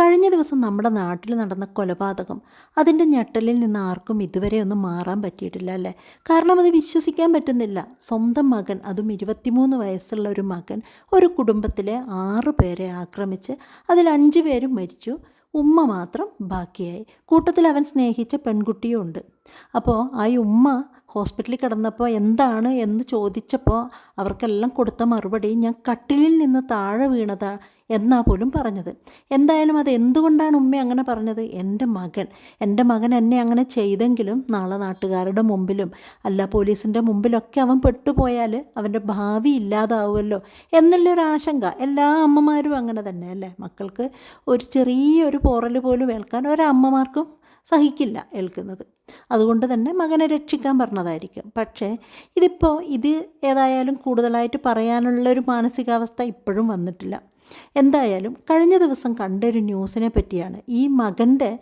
കഴിഞ്ഞ ദിവസം നമ്മുടെ നാട്ടിൽ നടന്ന കൊലപാതകം അതിന്റെ ഞെട്ടലിൽ നിന്ന് ആർക്കും ഇതുവരെ ഒന്നും മാറാൻ പറ്റിയിട്ടില്ല അല്ലേ? കാരണം അത് വിശ്വസിക്കാൻ പറ്റുന്നില്ല. സ്വന്തം മകൻ അതും ഇരുപത്തിമൂന്ന് വയസ്സുള്ള ഒരു മകൻ ഒരു കുടുംബത്തിലെ ആറ് പേരെ ആക്രമിച്ച് അതിൽ അഞ്ച് പേരും മരിച്ചു. ഉമ്മ മാത്രം ബാക്കിയായി. കൂട്ടത്തിൽ അവൻ സ്നേഹിച്ച പെൺകുട്ടിയും ഉണ്ട്. അപ്പോൾ ആ ഉമ്മ ഹോസ്പിറ്റലിൽ കിടന്നപ്പോൾ എന്താണ് എന്ന് ചോദിച്ചപ്പോൾ അവർക്കെല്ലാം കൊടുത്ത മറുപടി ഞാൻ കട്ടിലിൽ നിന്ന് താഴെ വീണതാ എന്നാ പോലും പറഞ്ഞത്. എന്തായാലും അത് എന്തുകൊണ്ടാണ് ഉമ്മ അങ്ങനെ പറഞ്ഞത്? എന്റെ മകൻ. എന്റെ മകൻ എന്നെ അങ്ങനെ ചെയ്തെങ്കിലും നാളെ നാട്ടുകാരുടെ മുമ്പിലും അല്ല പോലീസിന്റെ മുമ്പിലൊക്കെ അവൻ പെട്ടുപോയാൽ അവന്റെ ഭാവി ഇല്ലാതാവുമല്ലോ എന്നുള്ളൊരു ആശങ്ക എല്ലാ അമ്മമാരും അങ്ങനെ തന്നെ അല്ലേ? മക്കൾക്ക് ഒരു ചെറിയൊരു പോറൽ പോലും ഏൽക്കാൻ ഒരമ്മമാർക്കും സഹിക്കില്ല ഏൽക്കുന്നത്. അതുകൊണ്ട് തന്നെ മകനെ രക്ഷിക്കാൻ പറഞ്ഞതായിരിക്കും. പക്ഷേ ഇതിപ്പോൾ ഇത് ഏതായാലും കൂടുതലായിട്ട് പറയാനുള്ളൊരു മാനസികാവസ്ഥ ഇപ്പോഴും വന്നിട്ടില്ല. എന്തായാലും കഴിഞ്ഞ ദിവസം കണ്ടൊരു ന്യൂസിനെ പറ്റിയാണ്. ഈ മകന്റെ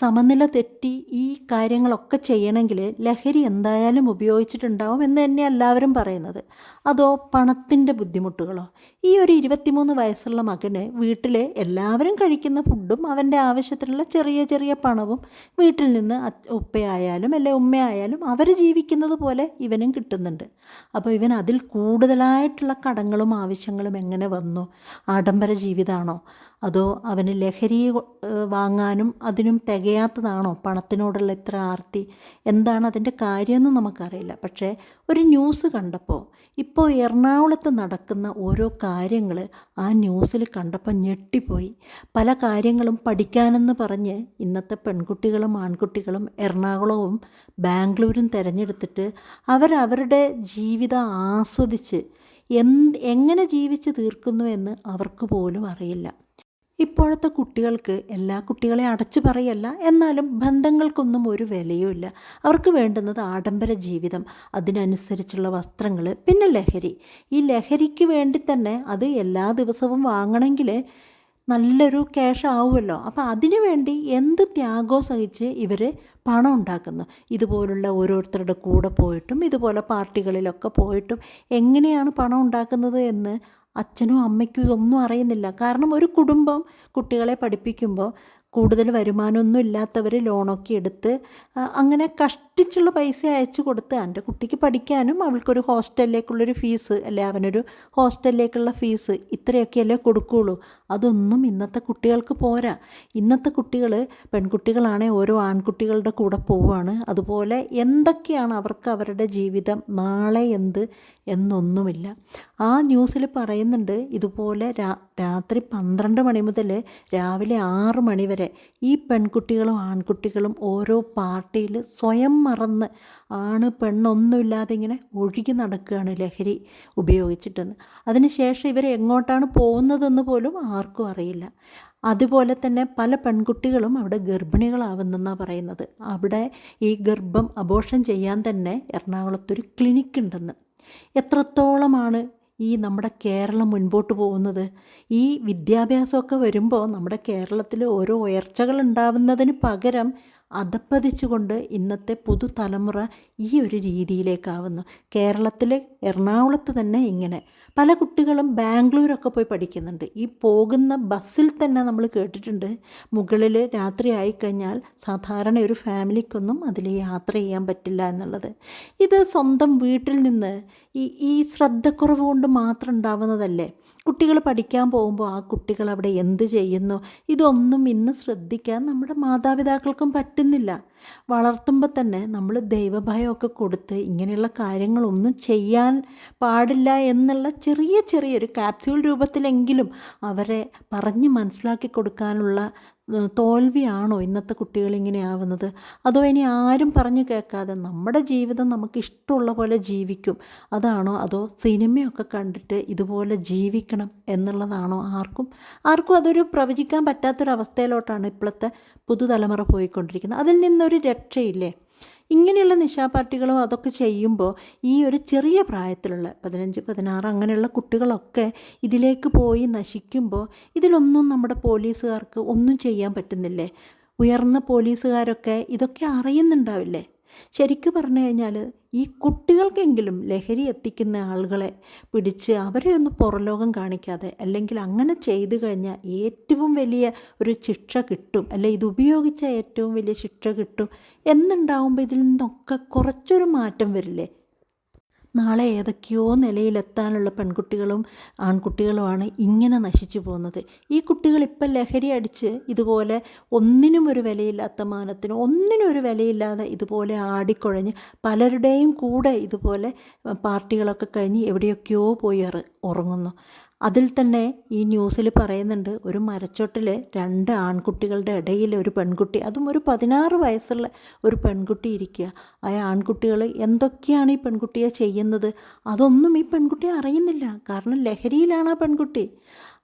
സമനില തെറ്റി ഈ കാര്യങ്ങളൊക്കെ ചെയ്യണമെങ്കിൽ ലഹരി എന്തായാലും ഉപയോഗിച്ചിട്ടുണ്ടാവും എന്ന് തന്നെ എല്ലാവരും പറയുന്നത്. അതോ പണത്തിന്റെ ബുദ്ധിമുട്ടുകളോ? ഈ ഒരു ഇരുപത്തിമൂന്ന് വയസ്സുള്ള മകന് വീട്ടിലെ എല്ലാവരും കഴിക്കുന്ന ഫുഡും അവന്റെ ആവശ്യത്തിനുള്ള ചെറിയ ചെറിയ പണവും വീട്ടിൽ നിന്ന് ഉപ്പയായാലും അല്ലെ ഉമ്മയായാലും അവർ ജീവിക്കുന്നത് പോലെ ഇവനും കിട്ടുന്നുണ്ട്. അപ്പോൾ ഇവൻ അതിൽ കൂടുതലായിട്ടുള്ള കടങ്ങളും ആവശ്യങ്ങളും എങ്ങനെ വന്നു? ആഡംബര ജീവിതമാണോ? അതോ അവന് ലഹരി വാങ്ങാനും അതിനും തികയാത്തതാണോ? പണത്തിനോടുള്ള ഇത്ര ആർത്തി? എന്താണ് അതിന്റെ കാര്യമെന്ന് നമുക്കറിയില്ല. പക്ഷേ ഒരു ന്യൂസ് കണ്ടപ്പോൾ ഇപ്പോൾ എറണാകുളത്ത് നടക്കുന്ന ഓരോ കാര്യങ്ങൾ ആ ന്യൂസിൽ കണ്ടപ്പോൾ ഞെട്ടിപ്പോയി. പല കാര്യങ്ങളും പഠിക്കാനെന്ന് പറഞ്ഞ് ഇന്നത്തെ പെൺകുട്ടികളും ആൺകുട്ടികളും എറണാകുളവും ബാംഗ്ലൂരും തിരഞ്ഞെടുത്തിട്ട് അവരവരുടെ ജീവിതം ആസ്വദിച്ച് എന്ത് എങ്ങനെ ജീവിച്ച് തീർക്കുന്നു എന്ന് അവർക്ക് പോലും അറിയില്ല. ഇപ്പോഴത്തെ കുട്ടികൾക്ക് എല്ലാ കുട്ടികളെ അടച്ചു പറയല്ല എന്നാലും ബന്ധങ്ങൾക്കൊന്നും ഒരു വിലയുമില്ല. അവർക്ക് വേണ്ടുന്നത് ആഡംബര ജീവിതം അതിനനുസരിച്ചുള്ള വസ്ത്രങ്ങൾ പിന്നെ ലഹരി. ഈ ലഹരിക്ക് വേണ്ടി തന്നെ അത് എല്ലാ ദിവസവും വാങ്ങണമെങ്കിൽ നല്ലൊരു ക്യാഷ് ആവുമല്ലോ. അപ്പോൾ അതിനു വേണ്ടി എന്ത് ത്യാഗവും സഹിച്ച് ഇവർ പണം ഉണ്ടാക്കുന്നു? ഇതുപോലുള്ള ഓരോരുത്തരുടെ കൂടെ പോയിട്ടും ഇതുപോലെ പാർട്ടികളിലൊക്കെ പോയിട്ടും എങ്ങനെയാണ് പണം ഉണ്ടാക്കുന്നത് എന്ന് അച്ഛനും അമ്മയ്ക്കും ഇതൊന്നും അറിയുന്നില്ല. കാരണം ഒരു കുടുംബം കുട്ടികളെ പഠിപ്പിക്കുമ്പോൾ കൂടുതൽ വരുമാനമൊന്നും ഇല്ലാത്തവർ ലോണൊക്കെ എടുത്ത് അങ്ങനെ കഷ്ടിച്ചുള്ള പൈസ അയച്ചു കൊടുത്ത് എന്റെ കുട്ടിക്ക് പഠിക്കാനും അവൾക്കൊരു ഹോസ്റ്റലിലേക്കുള്ളൊരു ഫീസ് അല്ലെ അവനൊരു ഹോസ്റ്റലിലേക്കുള്ള ഫീസ് ഇത്രയൊക്കെയല്ലേ കൊടുക്കുകയുള്ളൂ അതൊന്നും ഇന്നത്തെ കുട്ടികൾക്ക് പോരാ. ഇന്നത്തെ കുട്ടികൾ പെൺകുട്ടികളാണെ ഓരോ ആൺകുട്ടികളുടെ കൂടെ പോവുകയാണ് അതുപോലെ എന്തൊക്കെയാണ് അവർക്ക് അവരുടെ ജീവിതം നാളെ എന്ത് എന്നൊന്നുമില്ല. ആ ന്യൂസിൽ പറയുന്നുണ്ട് ഇതുപോലെ രാത്രി പന്ത്രണ്ട് മണി മുതൽ രാവിലെ ആറ് മണി വരെ ഈ പെൺകുട്ടികളും ആൺകുട്ടികളും ഓരോ പാർട്ടിയിൽ സ്വയം മറന്ന് ആണ് പെണ്ണൊന്നുമില്ലാതെ ഇങ്ങനെ ഒഴുകി നടക്കുകയാണ് ലഹരി ഉപയോഗിച്ചിട്ടെന്ന്. അതിനുശേഷം ഇവർ എങ്ങോട്ടാണ് പോകുന്നതെന്ന് പോലും ആർക്കും അറിയില്ല. അതുപോലെ തന്നെ പല പെൺകുട്ടികളും അവിടെ ഗർഭിണികളാവുന്നെന്നാണ് പറയുന്നത്. അവിടെ ഈ ഗർഭം അബോഷം ചെയ്യാൻ തന്നെ എറണാകുളത്തൊരു ക്ലിനിക്ക് ഉണ്ടെന്ന്. എത്രത്തോളമാണ് ഈ നമ്മുടെ കേരളം മുൻപോട്ട് പോകുന്നത്? ഈ വിദ്യാഭ്യാസമൊക്കെ വരുമ്പോൾ നമ്മുടെ കേരളത്തിൽ ഓരോ ഉയർച്ചകൾ ഉണ്ടാവുന്നതിന് പകരം അധപ്പതിച്ചുകൊണ്ട് ഇന്നത്തെ പുതുതലമുറ ഈ ഒരു രീതിയിലേക്കാവുന്നു. കേരളത്തിലെ എറണാകുളത്ത് തന്നെ ഇങ്ങനെ. പല കുട്ടികളും ബാംഗ്ലൂരൊക്കെ പോയി പഠിക്കുന്നുണ്ട്. ഈ പോകുന്ന ബസ്സിൽ തന്നെ നമ്മൾ കേട്ടിട്ടുണ്ട്. മുകളിൽ രാത്രി ആയിക്കഴിഞ്ഞാൽ സാധാരണ ഒരു ഫാമിലിക്കൊന്നും അതിൽ യാത്ര ചെയ്യാൻ പറ്റില്ല എന്നുള്ളത്. ഇത് സ്വന്തം വീട്ടിൽ നിന്ന് ഈ ഈ ശ്രദ്ധക്കുറവ് കൊണ്ട് മാത്രം ഉണ്ടാവുന്നതല്ലേ? കുട്ടികൾ പഠിക്കാൻ പോകുമ്പോൾ ആ കുട്ടികൾ അവിടെ എന്ത് ചെയ്യുന്നു? ഇതൊന്നും ഇന്ന് ശ്രദ്ധിക്കാൻ നമ്മുടെ മാതാപിതാക്കൾക്കും പറ്റുന്നില്ല. വളർത്തുമ്പോൾ തന്നെ നമ്മൾ ദൈവഭയമൊക്കെ കൊടുത്ത് ഇങ്ങനെയുള്ള കാര്യങ്ങളൊന്നും ചെയ്യാൻ പാടില്ല എന്നുള്ള ചെറിയ ചെറിയൊരു ക്യാപ്സ്യൂൾ രൂപത്തിലെങ്കിലും അവരെ പറഞ്ഞ് മനസ്സിലാക്കി കൊടുക്കാനുള്ള തോൽവിയാണോ ഇന്നത്തെ കുട്ടികൾ ഇങ്ങനെ ആവുന്നത്? അതോ ഇനി ആരും പറഞ്ഞു കേൾക്കാതെ നമ്മുടെ ജീവിതം നമുക്ക് ഇഷ്ടമുള്ള പോലെ ജീവിക്കും? അതാണോ? അതോ സിനിമയൊക്കെ കണ്ടിട്ട് ഇതുപോലെ ജീവിക്കണം എന്നുള്ളതാണോ ആർക്കും? ആർക്കും അതൊരു പ്രവചിക്കാൻ പറ്റാത്തൊരവസ്ഥയിലോട്ടാണ് ഇപ്പോഴത്തെ പുതുതലമുറ പോയിക്കൊണ്ടിരിക്കുന്നത്. അതിൽ നിന്നൊരു രക്ഷയില്ലേ? ഇങ്ങനെയുള്ള നിശാപാർട്ടികളും അതൊക്കെ ചെയ്യുമ്പോൾ ഈ ഒരു ചെറിയ പ്രായത്തിലുള്ള പതിനഞ്ച് പതിനാറ് അങ്ങനെയുള്ള കുട്ടികളൊക്കെ ഇതിലേക്ക് പോയി നശിക്കുമ്പോൾ ഇതിലൊന്നും നമ്മുടെ പോലീസുകാർക്ക് ഒന്നും ചെയ്യാൻ പറ്റുന്നില്ലേ? ഉയർന്ന പോലീസുകാരൊക്കെ ഇതൊക്കെ അറിയുന്നുണ്ടാവില്ലേ? ശരിക്കും പറഞ്ഞു കഴിഞ്ഞാൽ ഈ കുട്ടികൾക്കെങ്കിലും ലഹരി എത്തിക്കുന്ന ആളുകളെ പിടിച്ച് അവരെ ഒന്ന് പുറലോകം കാണിക്കാതെ അല്ലെങ്കിൽ അങ്ങനെ ചെയ്തു കഴിഞ്ഞാൽ ഏറ്റവും വലിയ ഒരു ശിക്ഷ കിട്ടും അല്ലെ ഇത് ഉപയോഗിച്ച ഏറ്റവും വലിയ ശിക്ഷ കിട്ടും എന്നുണ്ടാവുമ്പോൾ ഇതിൽ നിന്നൊക്കെ കുറച്ചൊരു മാറ്റം വരില്ലേ? നാളെ ഏതൊക്കെയോ നിലയിലെത്താനുള്ള പെൺകുട്ടികളും ആൺകുട്ടികളുമാണ് ഇങ്ങനെ നശിച്ചു പോകുന്നത്. ഈ കുട്ടികൾ ഇപ്പം ലഹരി അടിച്ച് ഇതുപോലെ ഒന്നിനും ഒരു വിലയില്ലാത്ത മാനത്തിന് ഒന്നിനും ഒരു വിലയില്ലാതെ ഇതുപോലെ ആടിക്കുഴഞ്ഞ് പലരുടെയും കൂടെ ഇതുപോലെ പാർട്ടികളൊക്കെ കഴിഞ്ഞ് എവിടെയൊക്കെയോ പോയി ഉറങ്ങുന്നു. അതിൽ തന്നെ ഈ ന്യൂസിൽ പറയുന്നുണ്ട് ഒരു മരച്ചോട്ടിൽ രണ്ട് ആൺകുട്ടികളുടെ ഇടയിൽ ഒരു പെൺകുട്ടി അതും ഒരു പതിനാറ് വയസ്സുള്ള ഒരു പെൺകുട്ടി ഇരിക്കുക. ആ ആൺകുട്ടികൾ എന്തൊക്കെയാണ് ഈ പെൺകുട്ടിയെ ചെയ്യുന്നത്? അതൊന്നും ഈ പെൺകുട്ടി അറിയുന്നില്ല. കാരണം ലഹരിയിലാണ് ആ പെൺകുട്ടി.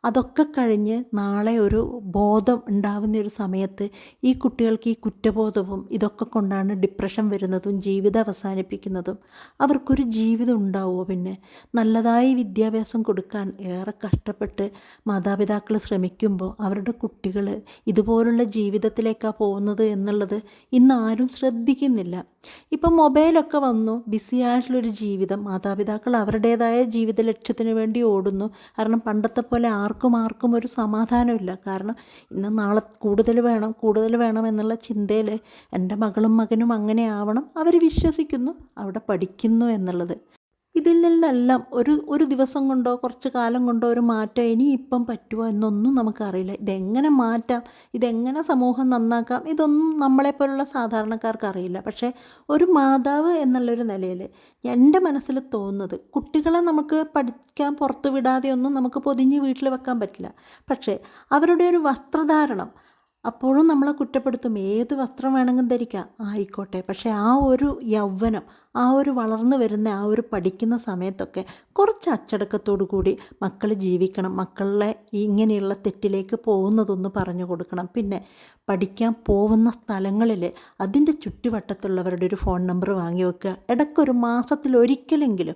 അതൊക്കെ കഴിഞ്ഞ് നാളെ ഒരു ബോധം ഉണ്ടാവുന്ന ഒരു സമയത്ത് ഈ കുട്ടികൾക്ക് ഈ കുറ്റബോധവും ഇതൊക്കെ കൊണ്ടാണ് ഡിപ്രഷൻ വരുന്നതും ജീവിതം അവസാനിപ്പിക്കുന്നതും. അവർക്കൊരു ജീവിതം ഉണ്ടാവുമോ പിന്നെ? നല്ലതായി വിദ്യാഭ്യാസം കൊടുക്കാൻ ഏറെ കഷ്ടപ്പെട്ട് മാതാപിതാക്കൾ ശ്രമിക്കുമ്പോൾ അവരുടെ കുട്ടികൾ ഇതുപോലുള്ള ജീവിതത്തിലേക്കാണ് പോകുന്നത് എന്നുള്ളത് ഇന്ന് ആരും ശ്രദ്ധിക്കുന്നില്ല. ഇപ്പം മൊബൈലൊക്കെ വന്നു ബിസി ആയിട്ടുള്ളൊരു ജീവിതം മാതാപിതാക്കൾ അവരുടേതായ ജീവിത ലക്ഷ്യത്തിന് വേണ്ടി ഓടുന്നു. കാരണം പണ്ടത്തെ പോലെ ആർക്കും ആർക്കും ഒരു സമാധാനമില്ല. കാരണം ഇന്ന് നാളെ കൂടുതൽ വേണം കൂടുതൽ വേണം എന്നുള്ള ചിന്തയിൽ എന്റെ മകളും മകനും അങ്ങനെ ആവണം. അവർ വിശ്വസിക്കുന്നു അവിടെ പഠിക്കുന്നു എന്നുള്ളത്. ഇതിൽ നിന്നെല്ലാം ഒരു ഒരു ദിവസം കൊണ്ടോ കുറച്ച് കാലം കൊണ്ടോ ഒരു മാറ്റം ഇനി ഇപ്പം പറ്റുമോ എന്നൊന്നും നമുക്കറിയില്ല. ഇതെങ്ങനെ മാറ്റാം ഇതെങ്ങനെ സമൂഹം നന്നാക്കാം ഇതൊന്നും നമ്മളെപ്പോലുള്ള സാധാരണക്കാർക്ക് അറിയില്ല. പക്ഷേ ഒരു മാതാവ് എന്നുള്ളൊരു നിലയിൽ എന്റെ മനസ്സിൽ തോന്നുന്നത് കുട്ടികളെ നമുക്ക് പഠിക്കാൻ പുറത്ത് വിടാതെയൊന്നും നമുക്ക് പൊതിഞ്ഞ് വീട്ടിൽ വെക്കാൻ പറ്റില്ല. പക്ഷേ അവരുടെ ഒരു വസ്ത്രധാരണം അപ്പോഴും നമ്മളെ കുറ്റപ്പെടുത്തും. ഏത് വസ്ത്രം വേണമെങ്കിലും ധരിക്കാം. ആയിക്കോട്ടെ. പക്ഷേ ആ ഒരു യൗവനം ആ ഒരു വളർന്നു വരുന്ന ആ ഒരു പഠിക്കുന്ന സമയത്തൊക്കെ കുറച്ച് അച്ചടക്കത്തോടു കൂടി മക്കൾ ജീവിക്കണം. മക്കളെ ഇങ്ങനെയുള്ള തെറ്റിലേക്ക് പോകുന്നതൊന്ന് പറഞ്ഞു കൊടുക്കണം. പിന്നെ പഠിക്കാൻ പോകുന്ന സ്ഥലങ്ങളിൽ അതിന്റെ ചുറ്റുവട്ടത്തുള്ളവരുടെ ഒരു ഫോൺ നമ്പർ വാങ്ങി വെക്കുക. ഇടയ്ക്കൊരു മാസത്തിൽ ഒരിക്കലെങ്കിലും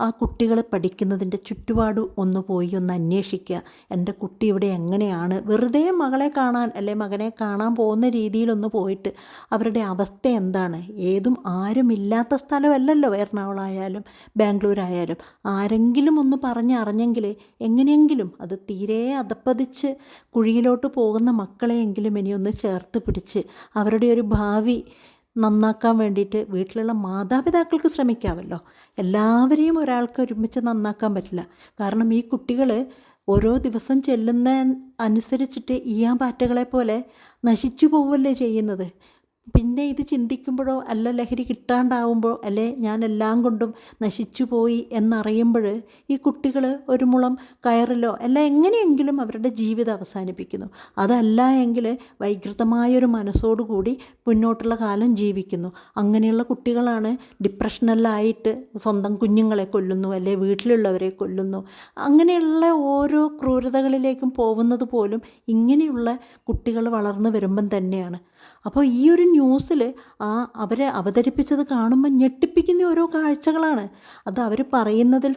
ആ കുട്ടികൾ പഠിക്കുന്നതിന്റെ ചുറ്റുപാട് ഒന്ന് പോയി ഒന്ന് അന്വേഷിക്കുക. എന്റെ കുട്ടി ഇവിടെ എങ്ങനെയാണ്? വെറുതെ മകളെ കാണാൻ അല്ലെ മകനെ കാണാൻ പോകുന്ന രീതിയിലൊന്ന് പോയിട്ട് അവരുടെ അവസ്ഥ എന്താണ്? ഏതും ആരും ആരുമില്ലാത്ത സ്ഥലമല്ലല്ലോ എറണാകുളമായാലും ബാംഗ്ലൂരായാലും. ആരെങ്കിലും ഒന്ന് പറഞ്ഞ് അറിഞ്ഞെങ്കിൽ എങ്ങനെയെങ്കിലും അത് തീരെ അതപ്പതിച്ച് കുഴിയിലോട്ട് പോകുന്ന മക്കളെയെങ്കിലും ഇനിയൊന്ന് ചേർത്ത് പിടിച്ച് അവരുടെ ഒരു ഭാവി നന്നാക്കാൻ വേണ്ടിയിട്ട് വീട്ടിലുള്ള മാതാപിതാക്കൾക്ക് ശ്രമിക്കാമല്ലോ എല്ലാവരെയും ഒരാൾക്ക് ഒരുമിച്ച് നന്നാക്കാൻ പറ്റില്ല. കാരണം ഈ കുട്ടികൾ ഓരോ ദിവസം ചെല്ലുന്ന അനുസരിച്ചിട്ട് ഈ ആ പാറ്റകളെ പോലെ നശിച്ചു പോവല്ലേ ചെയ്യുന്നത്? പിന്നെ ഇത് ചിന്തിക്കുമ്പോഴോ അല്ല ലഹരി കിട്ടാണ്ടാവുമ്പോൾ അല്ലെ ഞാൻ എല്ലാം കൊണ്ടും നശിച്ചു പോയി എന്നറിയുമ്പോൾ ഈ കുട്ടികൾ ഒരു മുളം കയറിലോ അല്ല എങ്ങനെയെങ്കിലും അവരുടെ ജീവിതം അവസാനിപ്പിക്കുന്നു. അതല്ല എങ്കിൽ വൈകൃതമായൊരു മനസ്സോടുകൂടി മുന്നോട്ടുള്ള കാലം ജീവിക്കുന്നു. അങ്ങനെയുള്ള കുട്ടികളാണ് ഡിപ്രഷനലായിട്ട് സ്വന്തം കുഞ്ഞുങ്ങളെ കൊല്ലുന്നു അല്ലെ വീട്ടിലുള്ളവരെ കൊല്ലുന്നു. അങ്ങനെയുള്ള ഓരോ ക്രൂരതകളിലേക്കും പോകുന്നത് പോലും ഇങ്ങനെയുള്ള കുട്ടികൾ വളർന്നു വരുമ്പം തന്നെയാണ്. അപ്പോൾ ഈ ഒരു ന്യൂസിൽ ആ അവരെ അവതരിപ്പിച്ചത് കാണുമ്പോൾ ഞെട്ടിപ്പിക്കുന്ന ഓരോ കാഴ്ചകളാണ്. അത് അവർ പറയുന്നതിൽ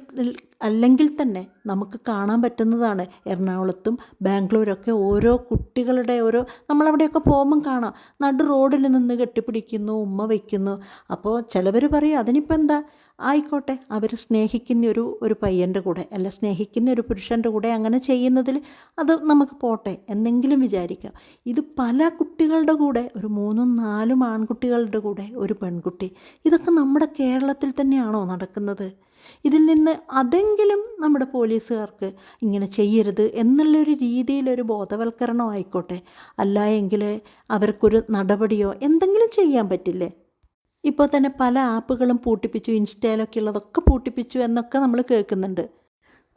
അല്ലെങ്കിൽ തന്നെ നമുക്ക് കാണാൻ പറ്റുന്നതാണ്. എറണാകുളത്തും ബാംഗ്ലൂരൊക്കെ ഓരോ കുട്ടികളുടെ ഓരോ നമ്മളവിടെയൊക്കെ പോകുമ്പം കാണാം. നടു റോഡിൽ നിന്ന് കെട്ടിപ്പിടിക്കുന്നു ഉമ്മ വയ്ക്കുന്നു. അപ്പോൾ ചിലവർ പറയും അതിനിപ്പോൾ എന്താ? ആയിക്കോട്ടെ അവർ സ്നേഹിക്കുന്ന ഒരു ഒരു പയ്യന്റെ കൂടെ അല്ല സ്നേഹിക്കുന്ന ഒരു പുരുഷന്റെ കൂടെ അങ്ങനെ ചെയ്യുന്നതിൽ അത് നമുക്ക് പോട്ടെ എന്നെങ്കിലും വിചാരിക്കാം. ഇത് പല കുട്ടികളുടെ കൂടെ ഒരു മൂന്നും നാലും ആൺകുട്ടികളുടെ കൂടെ ഒരു പെൺകുട്ടി. ഇതൊക്കെ നമ്മുടെ കേരളത്തിൽ തന്നെയാണോ നടക്കുന്നത്? ഇതിൽ നിന്ന് അതെങ്കിലും നമ്മുടെ പോലീസുകാർക്ക് ഇങ്ങനെ ചെയ്യരുത് എന്നുള്ളൊരു രീതിയിലൊരു ബോധവൽക്കരണം ആയിക്കോട്ടെ അല്ല എങ്കിൽ അവർക്കൊരു നടപടിയോ എന്തെങ്കിലും ചെയ്യാൻ പറ്റില്ലേ? ഇപ്പോൾ തന്നെ പല ആപ്പുകളും പൂട്ടിപ്പിച്ചു ഇൻസ്റ്റയിലൊക്കെ ഉള്ളതൊക്കെ പൂട്ടിപ്പിച്ചു എന്നൊക്കെ നമ്മൾ കേൾക്കുന്നുണ്ട്.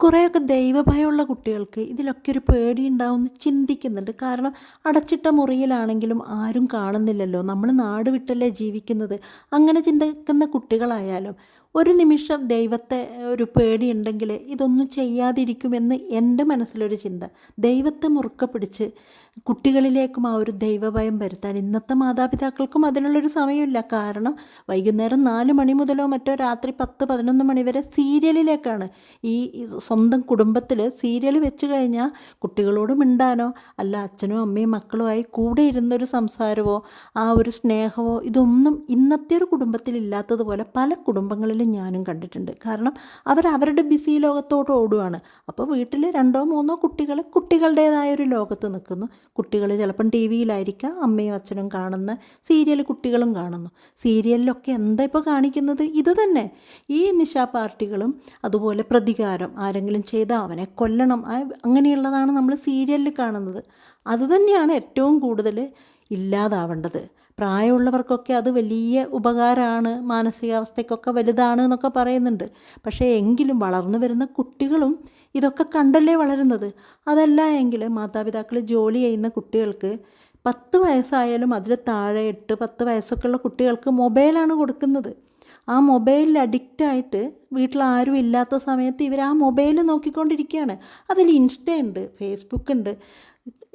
കുറേയൊക്കെ ദൈവഭയമുള്ള കുട്ടികൾക്ക് ഇതിലൊക്കെ ഒരു പേടി ഉണ്ടാവുമെന്ന് ചിന്തിക്കുന്നുണ്ട്. കാരണം അടച്ചിട്ട മുറിയിലാണെങ്കിലും ആരും കാണുന്നില്ലല്ലോ. നമ്മൾ നാട് വിട്ടല്ലേ ജീവിക്കുന്നത്. അങ്ങനെ ചിന്തിക്കുന്ന കുട്ടികളായാലും ഒരു നിമിഷം ദൈവത്തെ ഒരു പേടിയുണ്ടെങ്കിൽ ഇതൊന്നും ചെയ്യാതിരിക്കുമെന്ന് എന്റെ മനസ്സിലൊരു ചിന്ത. ദൈവത്തെ മുറുക്ക പിടിച്ച് കുട്ടികളിലേക്കും ആ ഒരു ദൈവഭയം വരുത്താൻ ഇന്നത്തെ മാതാപിതാക്കൾക്കും അതിനുള്ളൊരു സമയമില്ല. കാരണം വൈകുന്നേരം നാല് മണി മുതലോ മറ്റോ രാത്രി പത്ത് പതിനൊന്ന് മണി വരെ സീരിയലിലേക്കാണ് ഈ സ്വന്തം കുടുംബത്തിൽ സീരിയൽ വെച്ച് കഴിഞ്ഞാൽ കുട്ടികളോട് മിണ്ടാനോ അല്ല അച്ഛനും അമ്മയും മക്കളുമായി കൂടെ ഇരുന്നൊരു സംസാരമോ ആ ഒരു സ്നേഹമോ ഇതൊന്നും ഇന്നത്തെ ഒരു കുടുംബത്തിൽ ഇല്ലാത്തതുപോലെ പല കുടുംബങ്ങളിലും ഞാനും കണ്ടിട്ടുണ്ട്. കാരണം അവർ അവരുടെ ബിസി ലോകത്തോട് ഓടുകയാണ് അപ്പോൾ വീട്ടിൽ രണ്ടോ മൂന്നോ കുട്ടികൾ കുട്ടികളുടേതായ ഒരു ലോകത്ത് നിൽക്കുന്നു. കുട്ടികൾ ചിലപ്പം ടി വിയിലായിരിക്കാം അമ്മയും അച്ഛനും കാണുന്ന സീരിയൽ കുട്ടികളും കാണുന്നു. സീരിയലിലൊക്കെ എന്താ ഇപ്പോൾ കാണിക്കുന്നത്? ഇത് തന്നെ. ഈ നിശാ പാർട്ടികളും അതുപോലെ പ്രതികാരം ആരെങ്കിലും ചെയ്താൽ അവനെ കൊല്ലണം. അങ്ങനെയുള്ളതാണ് നമ്മൾ സീരിയലിൽ കാണുന്നത്. അതുതന്നെയാണ് ഏറ്റവും കൂടുതൽ ഇല്ലാതാവേണ്ടത്. പ്രായമുള്ളവർക്കൊക്കെ അത് വലിയ ഉപകാരമാണ്. മാനസികാവസ്ഥയ്ക്കൊക്കെ വലുതാണ് എന്നൊക്കെ പറയുന്നുണ്ട്. പക്ഷേ എങ്കിലും വളർന്നു വരുന്ന കുട്ടികളും ഇതൊക്കെ കണ്ടല്ലേ വളരുന്നത്. അതല്ല എങ്കിൽ മാതാപിതാക്കൾ ജോലി ചെയ്യുന്ന കുട്ടികൾക്ക് പത്ത് വയസ്സായാലും അതിൽ താഴെ എട്ട് പത്ത് വയസ്സൊക്കെ ഉള്ള കുട്ടികൾക്ക് മൊബൈലാണ് കൊടുക്കുന്നത്. ആ മൊബൈലിൽ അഡിക്റ്റായിട്ട് വീട്ടിൽ ആരും ഇല്ലാത്ത സമയത്ത് ഇവർ ആ മൊബൈൽ നോക്കിക്കൊണ്ടിരിക്കുകയാണ്. അതിൽ ഇൻസ്റ്റ ഉണ്ട് ഫേസ്ബുക്ക് ഉണ്ട്.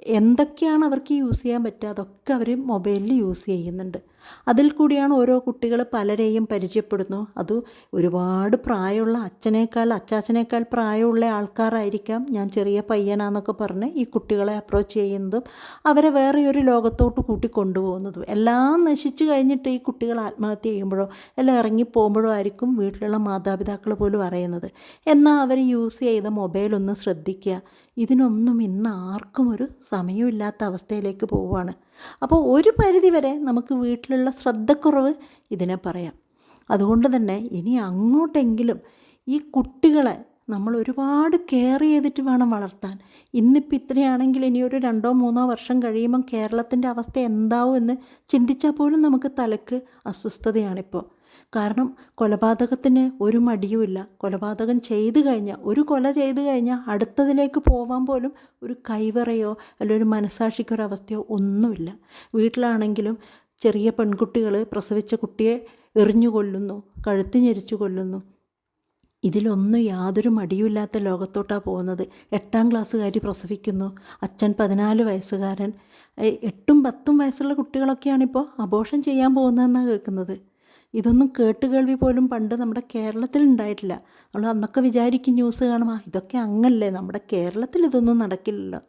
എന്തൊക്കെയാണ് അവർക്ക് യൂസ് ചെയ്യാൻ പറ്റുക? അതൊക്കെ അവർ മൊബൈലിൽ യൂസ് ചെയ്യുന്നുണ്ട്. അതിൽ കൂടിയാണ് ഓരോ കുട്ടികൾ പലരെയും പരിചയപ്പെടുന്നു. അത് ഒരുപാട് പ്രായമുള്ള അച്ഛനേക്കാൾ അച്ചാച്ചനേക്കാൾ പ്രായമുള്ള ആൾക്കാരായിരിക്കാം. ഞാൻ ചെറിയ പയ്യനാന്നൊക്കെ പറഞ്ഞ് ഈ കുട്ടികളെ അപ്രോച്ച് ചെയ്യുന്നതും അവരെ വേറെ ഒരു ലോകത്തോട്ട് കൂട്ടിക്കൊണ്ടുപോകുന്നതും. എല്ലാം നശിച്ചു കഴിഞ്ഞിട്ട് ഈ കുട്ടികൾ ആത്മഹത്യ ചെയ്യുമ്പോഴോ എല്ലാം ഇറങ്ങി പോകുമ്പോഴോ ആയിരിക്കും വീട്ടിലുള്ള മാതാപിതാക്കൾ പോലും അറിയുന്നത്. എന്നാൽ അവർ യൂസ് ചെയ്ത മൊബൈലൊന്ന് ശ്രദ്ധിക്കുക ഇതിനൊന്നും ഇന്ന് ആർക്കും ഒരു സമയമില്ലാത്ത അവസ്ഥയിലേക്ക് പോവുകയാണ്. അപ്പോൾ ഒരു പരിധിവരെ നമുക്ക് വീട്ടിലുള്ള ശ്രദ്ധക്കുറവ് ഇതിനെ പറയാം. അതുകൊണ്ട് തന്നെ ഇനി അങ്ങോട്ടെങ്കിലും ഈ കുട്ടികളെ നമ്മൾ ഒരുപാട് കെയർ ചെയ്തിട്ട് വേണം വളർത്താൻ. ഇന്നിപ്പോൾ ഇത്രയാണെങ്കിൽ ഇനി ഒരു രണ്ടോ മൂന്നോ വർഷം കഴിയുമ്പം കേരളത്തിന്റെ അവസ്ഥ എന്താവും എന്ന് ചിന്തിച്ചാൽ പോലും നമുക്ക് തലക്ക് അസ്വസ്ഥതയാണിപ്പോൾ. കാരണം കൊലപാതകത്തിന് ഒരു മടിയുമില്ല. കൊലപാതകം ചെയ്തു കഴിഞ്ഞാൽ ഒരു കൊല ചെയ്തു കഴിഞ്ഞാൽ അടുത്തതിലേക്ക് പോവാൻ പോലും ഒരു കൈവറയോ അല്ലെങ്കിൽ ഒരു മനസാക്ഷിക്കൊരവസ്ഥയോ ഒന്നുമില്ല. വീട്ടിലാണെങ്കിലും ചെറിയ പെൺകുട്ടികൾ പ്രസവിച്ച കുട്ടിയെ എറിഞ്ഞു കൊല്ലുന്നു കഴുത്ത് ഞെരിച്ചു കൊല്ലുന്നു. ഇതിലൊന്നും യാതൊരു മടിയുമില്ലാത്ത ലോകത്തോട്ടാണ് പോകുന്നത്. എട്ടാം ക്ലാസ്സുകാരി പ്രസവിക്കുന്നു. അച്ഛൻ പതിനാല് വയസ്സുകാരൻ. എട്ടും പത്തും വയസ്സുള്ള കുട്ടികളൊക്കെയാണിപ്പോൾ അബോഷൻ ചെയ്യാൻ പോകുന്നതെന്നാണ് കേൾക്കുന്നത്. ഇതൊന്നും കേട്ട് കേൾവി പോലും പണ്ട് നമ്മുടെ കേരളത്തിൽ ഉണ്ടായിട്ടില്ല. നമ്മൾ അന്നൊക്കെ വിചാരിക്കും ന്യൂസ് കാണുമ്പോൾ ഇതൊക്കെ അങ്ങല്ലേ നമ്മുടെ കേരളത്തിൽ ഇതൊന്നും നടക്കില്ലല്ലോ.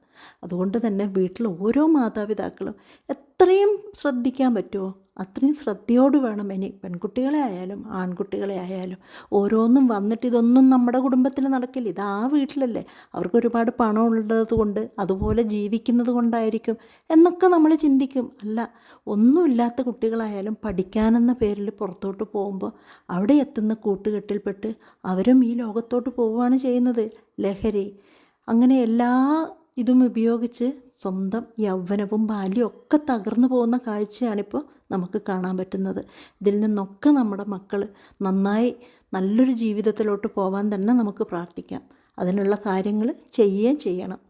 അതുകൊണ്ട് തന്നെ വീട്ടിൽ ഓരോ മാതാപിതാക്കളും എത്രയും ശ്രദ്ധിക്കാൻ പറ്റുമോ? അത്രയും ശ്രദ്ധയോട് വേണം ഇനി പെൺകുട്ടികളെ ആയാലും ആൺകുട്ടികളെ ആയാലും. ഓരോന്നും വന്നിട്ട് ഇതൊന്നും നമ്മുടെ കുടുംബത്തിൽ നടക്കില്ല. ഇത് ആ വീട്ടിലല്ലേ. അവർക്ക് ഒരുപാട് പണം ഉള്ളത് കൊണ്ട് അതുപോലെ ജീവിക്കുന്നത് കൊണ്ടായിരിക്കും എന്നൊക്കെ നമ്മൾ ചിന്തിക്കും. അല്ല ഒന്നുമില്ലാത്ത കുട്ടികളായാലും പഠിക്കാനെന്ന പേരിൽ പുറത്തോട്ട് പോകുമ്പോൾ അവിടെ എത്തുന്ന കൂട്ടുകെട്ടിൽപ്പെട്ട് അവരും ഈ ലോകത്തോട്ട് പോവുകയാണ് ചെയ്യുന്നത്. ലഹരി അങ്ങനെ എല്ലാ ഇതും ഉപയോഗിച്ച് സ്വന്തം യൗവനവും ബാല്യവും ഒക്കെ തകർന്നു പോകുന്ന കാഴ്ചയാണിപ്പോൾ നമുക്ക് കാണാൻ പറ്റുന്നത്. ഇതിൽ നിന്നൊക്കെ നമ്മുടെ മക്കൾ നന്നായി നല്ലൊരു ജീവിതത്തിലോട്ട് പോകാൻ തന്നെ നമുക്ക് പ്രാർത്ഥിക്കാം. അതിനുള്ള കാര്യങ്ങൾ ചെയ്യുകയും ചെയ്യണം.